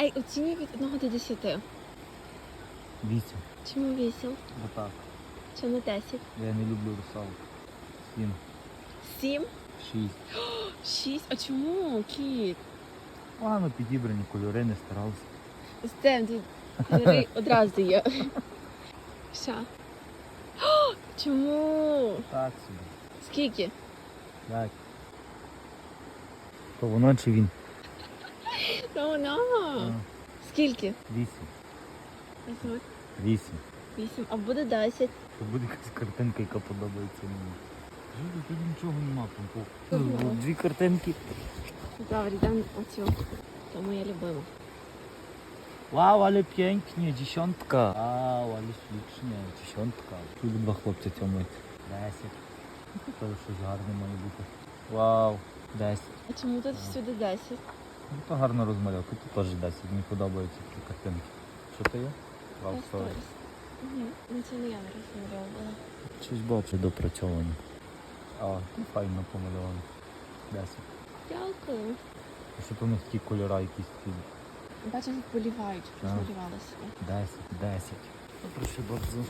Ей, оцінюй від 1 до 10. Вісім. Чому 8? Бо так. Чому 10? Я не люблю русалок. Сім. 7? Шість. 6? А чому, кіт? Погано підібрані кольори, не старався. Ти кольори одразу є. О, Чому? Так собі. Скільки? П'ять. То воно чи він? Та вона. А, Скільки? Вісім. Ага. Вісім. 8, а буде 10. То буде якась картинка, яка подобається мені. Жили, тут нічого нема, помпу. Ага. Дві картинки. Добре, йдемо оцю. То моя любима. Вау, але п'янкні, десятка. Вау, але слічні, десятка. Тут два хлопці цьомують. Десять. То щось гарне має бути. Вау, десять. А чому тут всюди 10? Ну то гарна розмальовка, тут теж десять. Мені подобаються ці картинки. Що то є? Вау, сорі. Угу. Ну це не я не розмальовувала. Щось бачу допрацьоване. А, ну файно помальовано. Десять. Дякую. А що то в них ті кольори якісь такі? Бачиш, як полівають, розмалювалися. Десять, десять. Прошу bardzo.